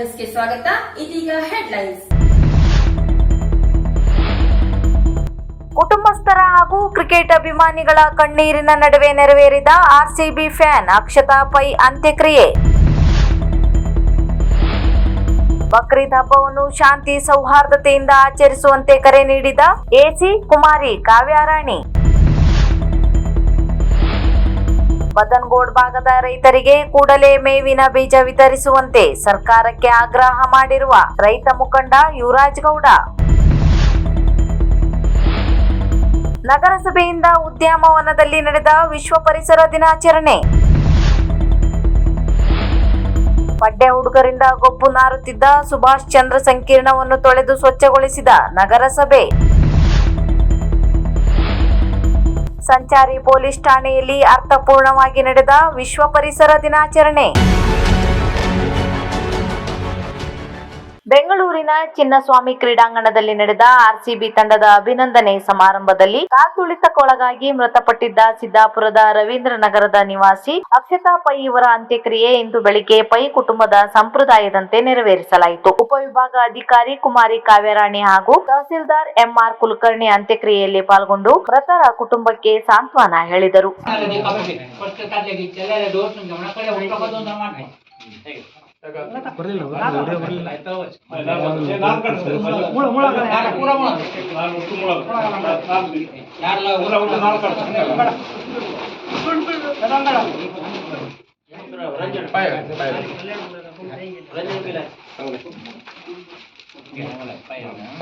ನ್ಯೂಸ್ಗೆ ಸ್ವಾಗತ. ಇದೀಗ ಹೆಡ್ಲೈನ್ಸ್. ಕುಟುಂಬಸ್ಥರ ಹಾಗೂ ಕ್ರಿಕೆಟ್ ಅಭಿಮಾನಿಗಳ ಕಣ್ಣೀರಿನ ನಡುವೆ ನೆರವೇರಿದ ಆರ್ಸಿಬಿ ಫ್ಯಾನ್ ಅಕ್ಷತಾ ಪೈ ಅಂತ್ಯಕ್ರಿಯೆ. ಬಕ್ರೀದ್ ಹಬ್ಬವನ್ನು ಶಾಂತಿ ಸೌಹಾರ್ದತೆಯಿಂದ ಆಚರಿಸುವಂತೆ ಕರೆ ನೀಡಿದ ಎಸಿ ಕುಮಾರಿ ಕಾವ್ಯಾರಾಣಿ. ಬದನ್ಗೋಡ್ ಭಾಗದ ರೈತರಿಗೆ ಕೂಡಲೇ ಮೇವಿನ ಬೀಜ ವಿತರಿಸುವಂತೆ ಸರ್ಕಾರಕ್ಕೆ ಆಗ್ರಹ ಮಾಡಿರುವ ರೈತ ಮುಖಂಡ ಯುವರಾಜ್ ಗೌಡ. ನಗರಸಭೆಯಿಂದ ಉದ್ಯಮವನದಲ್ಲಿ ನಡೆದ ವಿಶ್ವ ಪರಿಸರ ದಿನಾಚರಣೆ. ಪಡ್ಡೆ ಹುಡುಗರಿಂದ ಗೊಬ್ಬು ನಾರುತ್ತಿದ್ದ ಸುಭಾಷ್ ಚಂದ್ರ ಸಂಕೀರ್ಣವನ್ನು ತೊಳೆದು ಸ್ವಚ್ಛಗೊಳಿಸಿದ ನಗರಸಭೆ. ಸಂಚಾರಿ ಪೊಲೀಸ್ ಠಾಣೆಯಲ್ಲಿ ಅರ್ಥಪೂರ್ಣವಾಗಿ ನಡೆದ ವಿಶ್ವ ಪರಿಸರ ದಿನಾಚರಣೆ. ಬೆಂಗಳೂರಿನ ಚಿನ್ನಸ್ವಾಮಿ ಕ್ರೀಡಾಂಗಣದಲ್ಲಿ ನಡೆದ ಆರ್ಸಿಬಿ ತಂಡದ ಅಭಿನಂದನೆ ಸಮಾರಂಭದಲ್ಲಿ ಕಾಲ್ತುಳಿತಕ್ಕೊಳಗಾಗಿ ಮೃತಪಟ್ಟಿದ್ದ ಸಿದ್ದಾಪುರದ ರವೀಂದ್ರ ನಗರದ ನಿವಾಸಿ ಅಕ್ಷತಾ ಪೈ ಇವರ ಅಂತ್ಯಕ್ರಿಯೆ ಇಂದು ಬೆಳಿಗ್ಗೆ ಪೈ ಕುಟುಂಬದ ಸಂಪ್ರದಾಯದಂತೆ ನೆರವೇರಿಸಲಾಯಿತು ಉಪವಿಭಾಗ ಅಧಿಕಾರಿ ಕುಮಾರಿ ಕಾವ್ಯರಾಣಿ ಹಾಗೂ ತಹಸೀಲ್ದಾರ್ ಎಂಆರ್ ಕುಲಕರ್ಣಿ ಅಂತ್ಯಕ್ರಿಯೆಯಲ್ಲಿ ಪಾಲ್ಗೊಂಡು ಮೃತರ ಕುಟುಂಬಕ್ಕೆ ಸಾಂತ್ವನ ಹೇಳಿದರು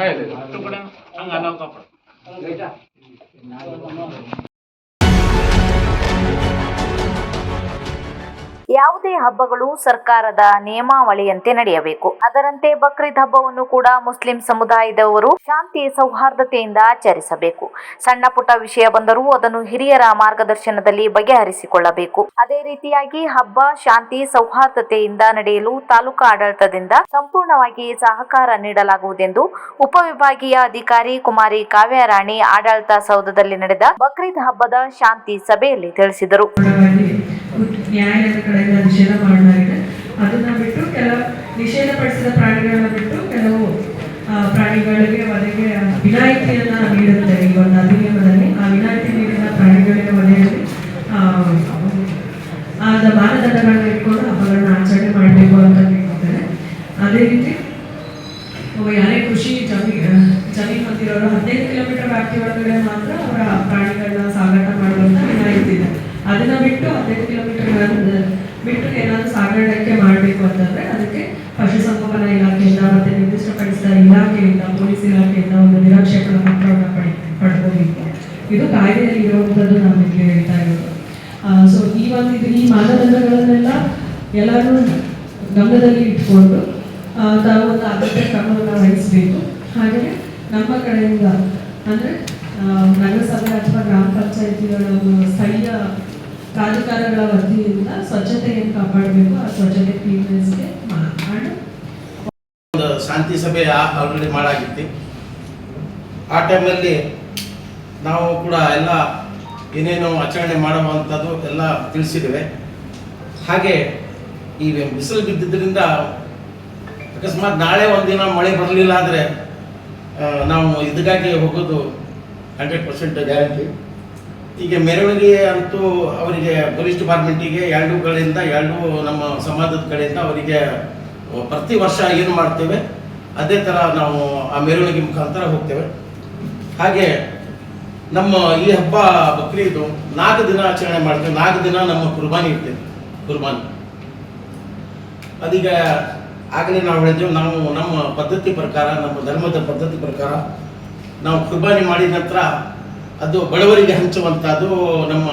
पाहिजे ಯಾವುದೇ ಹಬ್ಬಗಳು ಸರ್ಕಾರದ ನಿಯಮಾವಳಿಯಂತೆ ನಡೆಯಬೇಕು. ಅದರಂತೆ ಬಕ್ರೀದ್ ಹಬ್ಬವನ್ನು ಕೂಡ ಮುಸ್ಲಿಂ ಸಮುದಾಯದವರು ಶಾಂತಿ, ಸೌಹಾರ್ದತೆಯಿಂದ ಆಚರಿಸಬೇಕು. ಸಣ್ಣ ಪುಟ್ಟ ವಿಷಯ ಬಂದರೂ ಅದನ್ನು ಹಿರಿಯರ ಮಾರ್ಗದರ್ಶನದಲ್ಲಿ ಬಗೆಹರಿಸಿಕೊಳ್ಳಬೇಕು. ಅದೇ ರೀತಿಯಾಗಿ ಹಬ್ಬ ಶಾಂತಿ, ಸೌಹಾರ್ದತೆಯಿಂದ ನಡೆಯಲು ತಾಲೂಕಾ ಆಡಳಿತದಿಂದ ಸಂಪೂರ್ಣವಾಗಿ ಸಹಕಾರ ನೀಡಲಾಗುವುದೆಂದು ಉಪವಿಭಾಗೀಯ ಅಧಿಕಾರಿ ಕುಮಾರಿ ಕಾವ್ಯರಾಣಿ ಆಡಳಿತ ಸೌಧದಲ್ಲಿ ನಡೆದ ಬಕ್ರೀದ್ ಹಬ್ಬದ ಶಾಂತಿ ಸಭೆಯಲ್ಲಿ ತಿಳಿಸಿದರು. ನ್ಯಾಯಾಲಯದ ಕಡೆಯಿಂದ ನಿಷೇಧ ಮಾಡಲಾಗಿದೆ. ಅದನ್ನ ಬಿಟ್ಟು ಕೆಲ ನಿಷೇಧಪಡಿಸಿದ ಪ್ರಾಣಿಗಳನ್ನ ಬಿಟ್ಟು ಕೆಲವು ಪ್ರಾಣಿಗಳಿಗೆ ಒದಗೆ ವಿನಾಯಿತಿಯನ್ನ ನೀಡುತ್ತೆ ಈ ಒಂದು ಅಧಿನಿಯಮದಲ್ಲಿ. ಆ ವಿನಾಯಿತಿ ನೀಡಿದ ಪ್ರಾಣಿಗಳಿಗೆ ಮನೆಯಲ್ಲಿ ಆ, ಆದ ಮಾನದಂಡಗಳನ್ನ ಇಟ್ಕೊಂಡು ಹಬ್ಬಗಳನ್ನ ಆಚರಣೆ ಮಾಡಬೇಕು ಅಂತ ಹೇಳ್ತಾರೆ ಅದೇ ರೀತಿ ಒಬ್ಬ ಯಾರೇ ಕೃಷಿ ಜಮೀನು ಜಮೀನು ಹೊಂದಿರೋರು ಹದಿನೈದು ಕಿಲೋಮೀಟರ್ ವ್ಯಾಪ್ತಿ ಒಳಗಡೆ ಮಾತ್ರ ಅವರ ಪ್ರಾಣಿಗಳನ್ನ ಸಾಗಾಟ ಮಾಡುವಂತ ವಿನಾಯಿತಿ ಇದೆ ಅದನ್ನ ಬಿಟ್ಟು ಹದಿನೈದು ಕಿಲೋಮೀಟರ್ ಬಿಟ್ಟು ಏನಾದ್ರು ಸಾಗಾಣಿಕೆ ಮಾಡಬೇಕು ಅಂತಂದ್ರೆ ಅದಕ್ಕೆ ಪಶುಸಂಗೋಪನಾ ಇಲಾಖೆಯಿಂದ ಮತ್ತೆ ನಿರ್ದಿಷ್ಟಪಡಿಸಿದ ಇಲಾಖೆಯಿಂದ ಪೊಲೀಸ್ ಇಲಾಖೆಯಿಂದ ಒಂದು ನಿರೀಕ್ಷಕರ ಪತ್ರವನ್ನು ಪಡಿ ಪಡ್ಕೋಬೇಕು ಇದು ಕಾಯ್ದೆಯಲ್ಲಿ ಇರುವಂಥದ್ದು ನಾವು ನಿಮಗೆ ಹೇಳ್ತಾ ಇರೋದು ಸೊ ಈ ಒಂದು ಇದು ಈ ಮಾನದಂಡಗಳನ್ನೆಲ್ಲ ಎಲ್ಲರೂ ಗಮನದಲ್ಲಿ ಇಟ್ಕೊಂಡು ತಾವು ಒಂದು ಅಗತ್ಯ ಕ್ರಮವನ್ನು ವಹಿಸಬೇಕು. ಹಾಗೆಯೇ ನಮ್ಮ ಕಡೆಯಿಂದ ಅಂದರೆ ನಗರಸಭೆ ಅಥವಾ ಗ್ರಾಮ ಪಂಚಾಯಿತಿಗಳ ಸ್ಥಳೀಯ ಪ್ರಾಧಿಕಾರಗಳ ವತಿಯಿಂದ ಸ್ವಚ್ಛತೆಯನ್ನು ಕಾಪಾಡಬೇಕು, ಆ ಸ್ವಚ್ಛತೆ ಕ್ಲೀನ್ನೆಸ್ಗೆ ಮಾಡಿ ಶಾಂತಿ ಸಭೆ ಆಲ್ರೆಡಿ ಮಾಡಾಗಿತ್ತು. ಆ ಟೈಮಲ್ಲಿ ನಾವು ಕೂಡ ಎಲ್ಲ ಏನೇನು ಆಚರಣೆ ಮಾಡುವಂಥದ್ದು ಎಲ್ಲ ತಿಳಿಸಿದ್ದೇವೆ. ಹಾಗೆ ಈ ಬಿಸಿಲು ಬಿದ್ದಿದ್ದರಿಂದ ಅಕಸ್ಮಾತ್ ನಾಳೆ ಒಂದಿನ ಮಳೆ ಬರಲಿಲ್ಲ ಅಂದರೆ ನಾವು ಇದಕ್ಕಾಗಿ ಹೋಗೋದು ಹಂಡ್ರೆಡ್ ಪರ್ಸೆಂಟ್ ಗ್ಯಾರಂಟಿ ಈಗ ಮೆರವಣಿಗೆ ಅಂತೂ ಅವರಿಗೆ ಪೊಲೀಸ್ ಡಿಪಾರ್ಟ್ಮೆಂಟಿಗೆ ಎರಡು ಕಡೆಯಿಂದ ಎರಡು ನಮ್ಮ ಸಮಾಜದ ಕಡೆಯಿಂದ ಅವರಿಗೆ ಪ್ರತಿ ವರ್ಷ ಏನು ಮಾಡ್ತೇವೆ, ಅದೇ ಥರ ನಾವು ಆ ಮೆರವಣಿಗೆ ಮುಖಾಂತರ ಹೋಗ್ತೇವೆ. ಹಾಗೆ ನಮ್ಮ ಈ ಹಬ್ಬ ಬಕ್ರೀದು ನಾಲ್ಕು ದಿನ ಆಚರಣೆ ಮಾಡ್ತೇವೆ. ನಾಲ್ಕು ದಿನ ನಮ್ಮ ಕುರ್ಬಾನಿ ಇರ್ತೇವೆ. ಕುರ್ಬಾನಿ. ಅದೀಗ ಆಗಲೇ ನಾವು ಹೇಳಿದ್ದೇವೆ ನಾವು ನಮ್ಮ ಪದ್ಧತಿ ಪ್ರಕಾರ, ನಮ್ಮ ಧರ್ಮದ ಪದ್ಧತಿ ಪ್ರಕಾರ ನಾವು ಕುರ್ಬಾನಿ ಮಾಡಿದ ನಂತರ ಅದು ಬಡವರಿಗೆ ಹಂಚುವಂಥದ್ದು ನಮ್ಮ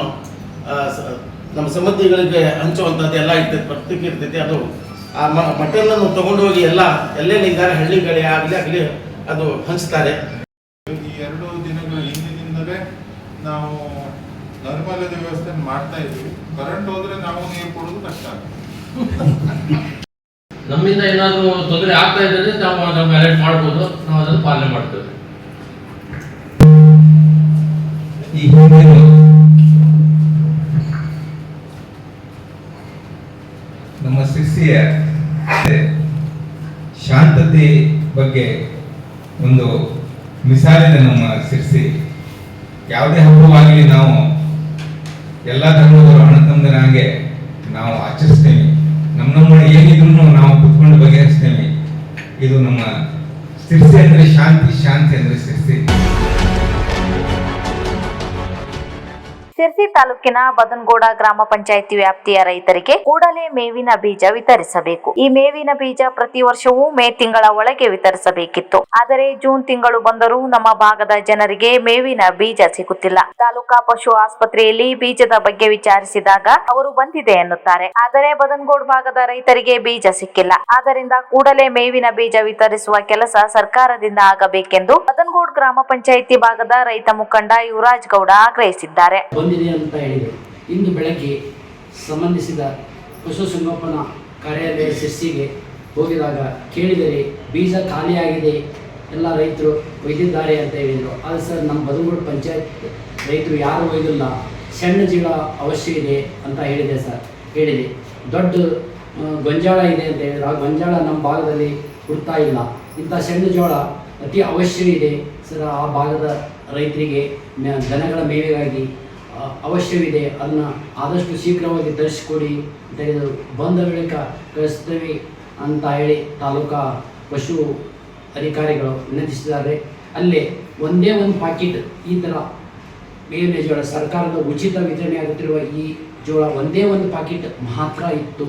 ನಮ್ಮ ಸಂಬಂಧಿಗಳಿಗೆ ಹಂಚುವಂಥದ್ದು ಎಲ್ಲ ಇರ್ತೈತೆ ಪ್ರತ್ಯೇಕ ಇರ್ತೈತಿ ಅದು ಆ ಮಟನನ್ನು ತಗೊಂಡು ಹೋಗಿ ಎಲ್ಲ ಎಲ್ಲೆಲ್ಲಿ ಇದ್ದಾರೆ, ಹಳ್ಳಿಗಳೇ ಆಗಲಿ ಆಗಲಿ ಅದು ಹಂಚ್ತಾರೆ ಈ ಎರಡು ದಿನಗಳ ಹಿಂದಿನಿಂದಲೇ ನಾವು ನೈರ್ಮಲ್ಯದ ವ್ಯವಸ್ಥೆ ಮಾಡ್ತಾ ಇದ್ವಿ ಕರೆಂಟ್ ಹೋದ್ರೆ ನಾವು ನೀರು ಕೊಡೋದು ಕಷ್ಟ ನಮ್ಮಿಂದ ಏನಾದರೂ ತೊಂದರೆ ಆಗ್ತಾ ಇದ್ದರೆ ನಾವು ಅದನ್ನು ಅಲರ್ಟ್ ಮಾಡ್ಬೋದು ನಾವು ಅದನ್ನು ಪಾಲನೆ ಮಾಡ್ತೇವೆ. ಈ ಹಿಂದಿನ ನಮ್ಮ ಶಿಷ್ಯ ಶಾಂತತೆ ಬಗ್ಗೆ ಒಂದು ಮಿಸಾಲಿದೆ ನಮ್ಮ ಶಿರ್ಸಿ ಯಾವುದೇ ಹಬ್ಬವಾಗಲಿ ನಾವು ಎಲ್ಲ ಧರ್ಮದವರು ಅಣ್ಣ ತಮ್ಮದರ ಹಾಗೆ ನಾವು ಆಚರಿಸ್ತೇವೆ. ನಮ್ಮ ನಮ್ಮ ಏನಿದ್ರು ನಾವು ಕುತ್ಕೊಂಡು ಬಗೆಹರಿಸ್ತೇವೆ. ಇದು ನಮ್ಮ ಸ್ಥಿರತೆ ಅಂದ್ರೆ ಶಾಂತಿ ಶಾಂತಿ ಅಂದ್ರೆ ಸಿರ್ಸಿ ತಾಲೂಕಿನ ಬದನ್ಗೋಡ ಗ್ರಾಮ ಪಂಚಾಯಿತಿ ವ್ಯಾಪ್ತಿಯ ರೈತರಿಗೆ ಕೂಡಲೇ ಮೇವಿನ ಬೀಜ ವಿತರಿಸಬೇಕು. ಈ ಮೇವಿನ ಬೀಜ ಪ್ರತಿ ವರ್ಷವೂ ಮೇ ತಿಂಗಳ ಒಳಗೆ ವಿತರಿಸಬೇಕಿತ್ತು. ಆದರೆ ಜೂನ್ ತಿಂಗಳು ಬಂದರೂ ನಮ್ಮ ಭಾಗದ ಜನರಿಗೆ ಮೇವಿನ ಬೀಜ ಸಿಗುತ್ತಿಲ್ಲ. ತಾಲೂಕಾ ಪಶು ಆಸ್ಪತ್ರೆಯಲ್ಲಿ ಬೀಜದ ಬಗ್ಗೆ ವಿಚಾರಿಸಿದಾಗ ಅವರು ಬಂದಿದೆ ಎನ್ನುತ್ತಾರೆ. ಆದರೆ ಬದನ್ಗೋಡ್ ಭಾಗದ ರೈತರಿಗೆ ಬೀಜ ಸಿಕ್ಕಿಲ್ಲ. ಆದ್ದರಿಂದ ಕೂಡಲೇ ಮೇವಿನ ಬೀಜ ವಿತರಿಸುವ ಕೆಲಸ ಸರ್ಕಾರದಿಂದ ಆಗಬೇಕೆಂದು ಬದನ್ಗೋಡ್ ಗ್ರಾಮ ಪಂಚಾಯಿತಿ ಭಾಗದ ರೈತ ಮುಖಂಡ ಯುವರಾಜ್ ಗೌಡ ಆಗ್ರಹಿಸಿದ್ದಾರೆ. ಬಂದಿದೆ ಅಂತ ಹೇಳಿದರು. ಇಂದು ಬೆಳಗ್ಗೆ ಸಂಬಂಧಿಸಿದ ಪಶುಸಂಗೋಪನಾ ಕಾರ್ಯಾಲಯ ಸಿಸ್ಸಿಗೆ ಹೋಗಿದಾಗ ಕೇಳಿದರೆ, ಬೀಜ ಖಾಲಿಯಾಗಿದೆ, ಎಲ್ಲ ರೈತರು ಒಯ್ದಿದ್ದಾರೆ ಅಂತ ಹೇಳಿದರು. ಆದರೆ ಸರ್, ನಮ್ಮ ಬದುಗೂಡು ಪಂಚಾಯತ್ ರೈತರು ಯಾರು ಒಯ್ದಿಲ್ಲ, ಸಣ್ಣ ಜೀವ ಅವಶ್ಯ ಇದೆ ಅಂತ ಹೇಳಿದೆ ಸರ್. ಹೇಳಿದೆ. ದೊಡ್ಡ ಗೊಂಜಾಳ ಇದೆ ಅಂತ ಹೇಳಿದ್ರು. ಆ ಗೊಂಜಾಳ ನಮ್ಮ ಭಾಗದಲ್ಲಿ ಹುಡ್ತಾ ಇಲ್ಲ. ಇಂಥ ಸಣ್ಣ ಜೋಳ ಅತಿ ಅವಶ್ಯ ಇದೆ ಸರ್. ಆ ಭಾಗದ ರೈತರಿಗೆ ದನಗಳ ಮೇವಿಗಾಗಿ ಅವಶ್ಯವಿದೆ. ಅದನ್ನು ಆದಷ್ಟು ಶೀಘ್ರವಾಗಿ ತರಿಸಿಕೊಡಿ ಅಂತ ಹೇಳಿದರು. ಬಂದ ಬಳಿಕ ಕಳಿಸ್ತೇವೆ ಅಂತ ಹೇಳಿ ತಾಲೂಕಾ ಪಶು ಅಧಿಕಾರಿಗಳು ವಿನಂತಿಸಿದ್ದಾರೆ. ಅಲ್ಲೇ ಒಂದೇ ಒಂದು ಪಾಕಿಟ್ ಈ ಥರ ಬೇವಿನ ಜೋಳ ಸರ್ಕಾರದ ಉಚಿತ ವಿತರಣೆ ಆಗುತ್ತಿರುವ ಈ ಜೋಳ ಒಂದೇ ಒಂದು ಪಾಕಿಟ್ ಮಾತ್ರ ಇತ್ತು.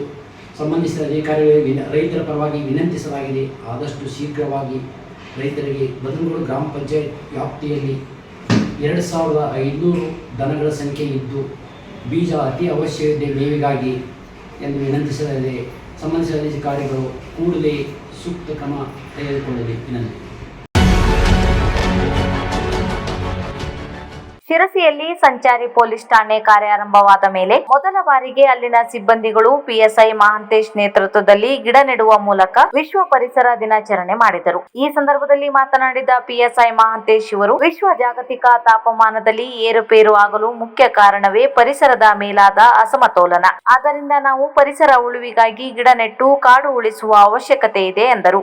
ಸಂಬಂಧಿಸಿದ ಅಧಿಕಾರಿಗಳಿಗೆ ರೈತರ ಪರವಾಗಿ ವಿನಂತಿಸಲಾಗಿದೆ. ಆದಷ್ಟು ಶೀಘ್ರವಾಗಿ ರೈತರಿಗೆ ಬದಲುಗಳು ಗ್ರಾಮ ಪಂಚಾಯತ್ ವ್ಯಾಪ್ತಿಯಲ್ಲಿ ಎರಡು ಸಾವಿರದ ಐನೂರು ದನಗಳ ಸಂಖ್ಯೆ ಇದ್ದು ಬೀಜ ಅತಿ ಅವಶ್ಯವಿದೆ ಮೇವಿಗಾಗಿ ಎಂದು ವಿನಂತಿಸಲಾಗಿದೆ ಸಂಬಂಧಿಸಿದ ಅಧಿಕಾರಿಗಳು ಕೂಡಲೇ ಸೂಕ್ತ ಕ್ರಮ ತೆಗೆದುಕೊಳ್ಳಲಿ. ವಿನಂತಿ. ಶಿರಸಿಯಲ್ಲಿ ಸಂಚಾರಿ ಪೊಲೀಸ್ ಠಾಣೆ ಕಾರ್ಯಾರಂಭವಾದ ಮೇಲೆ ಮೊದಲ ಬಾರಿಗೆ ಅಲ್ಲಿನ ಸಿಬ್ಬಂದಿಗಳು ಪಿಎಸ್ಐ ಮಹಾಂತೇಶ್ ನೇತೃತ್ವದಲ್ಲಿ ಗಿಡ ನೆಡುವ ಮೂಲಕ ವಿಶ್ವ ಪರಿಸರ ದಿನಾಚರಣೆ ಮಾಡಿದರು. ಈ ಸಂದರ್ಭದಲ್ಲಿ ಮಾತನಾಡಿದ ಪಿಎಸ್ಐ ಮಹಾಂತೇಶ್ ಇವರು, ವಿಶ್ವ ಜಾಗತಿಕ ತಾಪಮಾನದಲ್ಲಿ ಏರುಪೇರು ಆಗಲು ಮುಖ್ಯ ಕಾರಣವೇ ಪರಿಸರದ ಮೇಲಾದ ಅಸಮತೋಲನ. ಆದ್ದರಿಂದ ನಾವು ಪರಿಸರ ಉಳಿವಿಗಾಗಿ ಗಿಡ ನೆಟ್ಟು ಕಾಡು ಉಳಿಸುವ ಅವಶ್ಯಕತೆ ಇದೆ ಎಂದರು.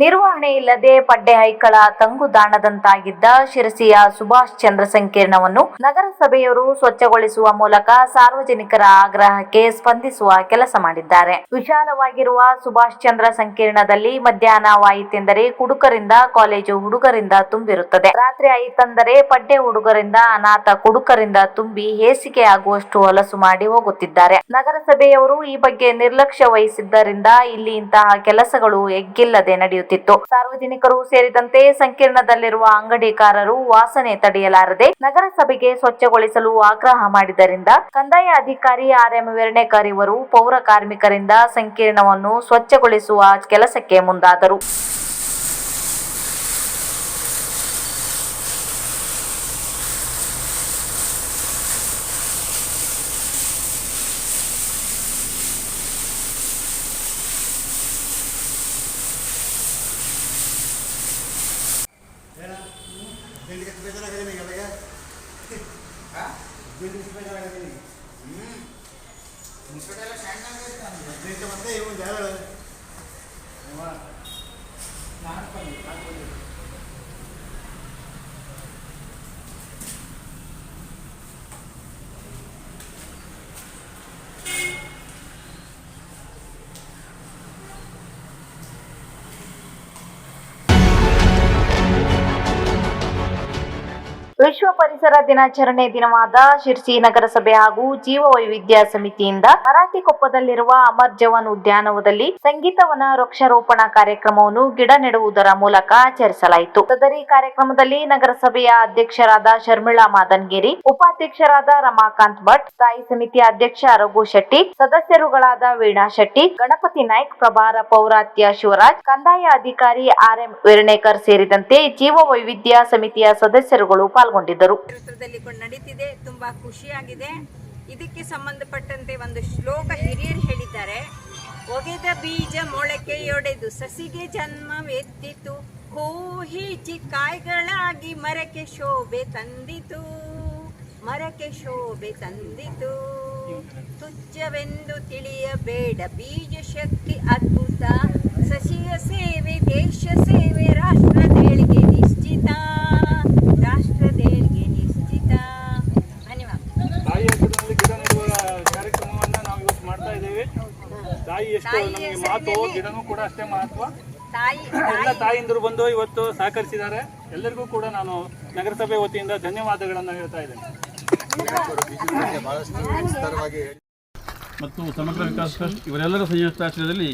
ನಿರ್ವಹಣೆ ಇಲ್ಲದೆ ಪಡ್ಡೆ ಹೈಕಳ ತಂಗುದಾಣದಂತಾಗಿದ್ದ ಶಿರಸಿಯ ಸುಭಾಷ್ ಚಂದ್ರ ಸಂಕೀರ್ಣವನ್ನು ನಗರಸಭೆಯವರು ಸ್ವಚ್ಛಗೊಳಿಸುವ ಮೂಲಕ ಸಾರ್ವಜನಿಕರ ಆಗ್ರಹಕ್ಕೆ ಸ್ಪಂದಿಸುವ ಕೆಲಸ ಮಾಡಿದ್ದಾರೆ. ವಿಶಾಲವಾಗಿರುವ ಸುಭಾಷ್ ಚಂದ್ರ ಸಂಕೀರ್ಣದಲ್ಲಿ ಮಧ್ಯಾಹ್ನ ವಾಯಿತೆಂದರೆ ಕುಡುಕರಿಂದ ಕಾಲೇಜು ಹುಡುಗರಿಂದ ತುಂಬಿರುತ್ತದೆ. ರಾತ್ರಿ ಆಯಿತಂದರೆ ಪಡ್ಡೆ ಹುಡುಗರಿಂದ ಅನಾಥ ಕುಡುಕರಿಂದ ತುಂಬಿ ಹೇಸಿಗೆ ಆಗುವಷ್ಟು ಹೊಲಸು ಮಾಡಿ ಹೋಗುತ್ತಿದ್ದಾರೆ. ನಗರಸಭೆಯವರು ಈ ಬಗ್ಗೆ ನಿರ್ಲಕ್ಷ್ಯ ವಹಿಸಿದ್ದರಿಂದ ಇಲ್ಲಿ ಇಂತಹ ಕೆಲಸಗಳು ಎಗ್ಗಿಲ್ಲದೆ ನಡೆಯುತ್ತಿತ್ತು. ಸಾರ್ವಜನಿಕರು ಸೇರಿದಂತೆ ಸಂಕೀರ್ಣದಲ್ಲಿರುವ ಅಂಗಡಿಕಾರರು ವಾಸನೆ ತಡೆಯಲಾರದೆ ನಗರಸಭೆಗೆ ಸ್ವಚ್ಛಗೊಳಿಸಲು ಆಗ್ರಹ ಮಾಡಿದ್ದರಿಂದ ಕಂದಾಯ ಅಧಿಕಾರಿ ಆರ್ ಎಂ ವಿರಣೇಕರ್ ಇವರು ಪೌರ ಕಾರ್ಮಿಕರಿಂದ ಸಂಕೀರ್ಣವನ್ನು ಸ್ವಚ್ಛಗೊಳಿಸುವ ಕೆಲಸಕ್ಕೆ ಮುಂದಾದರು. Not only. ಪರಿಸರ ದಿನಾಚರಣೆ ದಿನವಾದ ಶಿರ್ಸಿ ನಗರಸಭೆ ಹಾಗೂ ಜೀವ ವೈವಿಧ್ಯ ಸಮಿತಿಯಿಂದ ಮರಾಠಿಕೊಪ್ಪದಲ್ಲಿರುವ ಅಮರ್ ಜವಾನ್ ಉದ್ಯಾನವನದಲ್ಲಿ ಸಂಗೀತವನ ವೃಕ್ಷಾರೋಪಣ ಕಾರ್ಯಕ್ರಮವನ್ನು ಗಿಡ ನೆಡುವುದರ ಮೂಲಕ ಆಚರಿಸಲಾಯಿತು. ಸದರಿ ಕಾರ್ಯಕ್ರಮದಲ್ಲಿ ನಗರಸಭೆಯ ಅಧ್ಯಕ್ಷರಾದ ಶರ್ಮಿಳಾ ಮಾದನ್ಗಿರಿ, ಉಪಾಧ್ಯಕ್ಷರಾದ ರಮಾಕಾಂತ್ ಭಟ್, ಸ್ಥಾಯಿ ಸಮಿತಿ ಅಧ್ಯಕ್ಷ ರಘು ಶೆಟ್ಟಿ, ಸದಸ್ಯರುಗಳಾದ ವೀಣಾ ಶೆಟ್ಟಿ, ಗಣಪತಿ ನಾಯ್ಕ್, ಪ್ರಭಾರ ಪೌರಾತ್ಯ ಶಿವರಾಜ್, ಕಂದಾಯ ಅಧಿಕಾರಿ ಆರ್ ಎಂ ವಿರಣೇಕರ್ ಸೇರಿದಂತೆ ಜೀವ ವೈವಿಧ್ಯ ಸಮಿತಿಯ ಸದಸ್ಯರುಗಳು ಪಾಲ್ಗೊಂಡಿದ್ದರು. ನೇತೃತ್ವದಲ್ಲಿ ನಡೀತಿದೆ. ತುಂಬಾ ಖುಷಿಯಾಗಿದೆ. ಇದಕ್ಕೆ ಸಂಬಂಧಪಟ್ಟಂತೆ ಒಂದು ಶ್ಲೋಕ ಹಿರಿಯರು ಹೇಳಿದ್ದಾರೆ. ಒಗೆದ ಬೀಜ ಮೊಳಕೆಯೊಡೆದು ಸಸಿಗೆ ಜನ್ಮವೆತ್ತಿತು. ಹೂಹೀಚಿ ಕಾಯಿಗಳಾಗಿ ಮರಕ್ಕೆ ಶೋಭೆ ತಂದಿತು. ಮರಕ್ಕೆ ಶೋಭೆ ತಂದಿತು. ತುಚ್ಛವೆಂದು ತಿಳಿಯಬೇಡ ಬೀಜ ಶಕ್ತಿ ಅದ್ಭುತ. ಗಿಡನೂ ಕೂಡ ಅಷ್ಟೇ ಮಹತ್ವ. ತಾಯಿ ಎಲ್ಲ ತಾಯಿ. ತಾಯಿಂದರು ಬಂದು ಇವತ್ತು ಸಹಕರಿಸಿದ್ದಾರೆ. ಎಲ್ಲರಿಗೂ ಕೂಡ ನಾನು ನಗರಸಭೆ ವತಿಯಿಂದ ಧನ್ಯವಾದಗಳನ್ನು ಹೇಳ್ತಾ ಇದ್ದೇನೆ. ಮತ್ತು ಸಮಗ್ರ ವಿಕಾಸ ಟ್ರಸ್ಟ್ ಇವರೆಲ್ಲರ ಸಂಯುಕ್ತಾಶ್ರಯದಲ್ಲಿ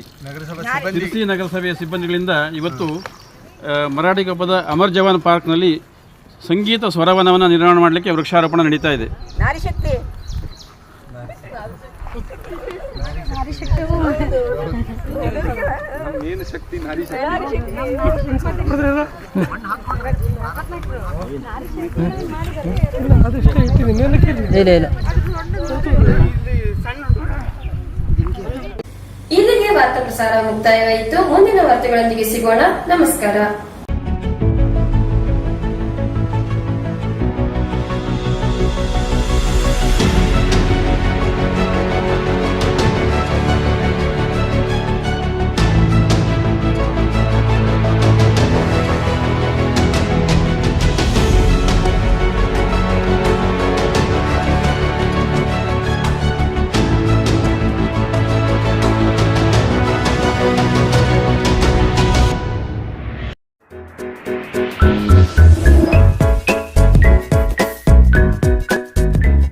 ಸಿರಿಸಿ ನಗರಸಭೆಯ ಸಿಬ್ಬಂದಿಗಳಿಂದ ಇವತ್ತು ಆ, ಮರಾಠಿ ಕಬ್ಬದ ಅಮರ್ ಜವಾನ್ ಪಾರ್ಕ್ನಲ್ಲಿ ಸಂಗೀತ ಸ್ವರವನವನ್ನು ನಿರ್ಮಾಣ ಮಾಡಲಿಕ್ಕೆ ವೃಕ್ಷಾರೋಪಣ ನಡೀತಾ ಇದೆ. ನಾರಿ ಶಕ್ತಿ. ಏನು ಶಕ್ತಿ. ನಾರಿ ಇಲ್ಲಿಗೆ ವಾರ್ತಾ ಪ್ರಸಾರ ಮುಕ್ತಾಯವಾಯಿತು. ಮುಂದಿನ ವಾರ್ತೆಗಳೊಂದಿಗೆ ಸಿಗೋಣ. ನಮಸ್ಕಾರ.